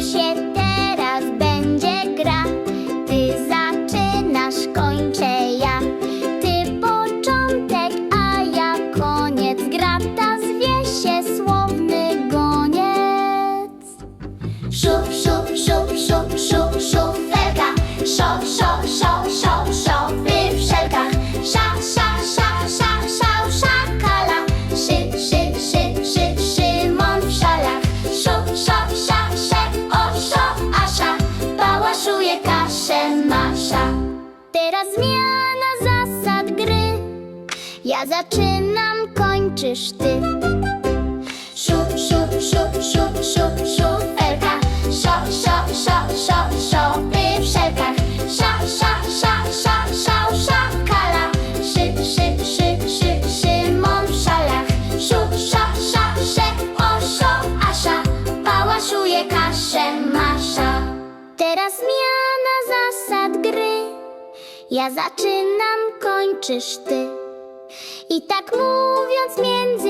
się teraz będzie gra. Ty zaczynasz, kończę ja. Ty początek, a ja koniec. Gra ta zwie się słowny goniec. Szup, szup, szup, szup, szup. Ja zaczynam, kończysz ty. Szu, szu, szu, szu, szu, szufelka. Szo, szo, szo, szo, szopy w szelkach. Sza, sza, sza, sza, szał, szakala. Szy, szy, szy, szy, Szymon w szalach. Szu, sza, sza, sze, oszo, asza. Pałaszuje kaszę, masza. Teraz zmiana zasad gry. Ja zaczynam, kończysz ty. I tak mówiąc między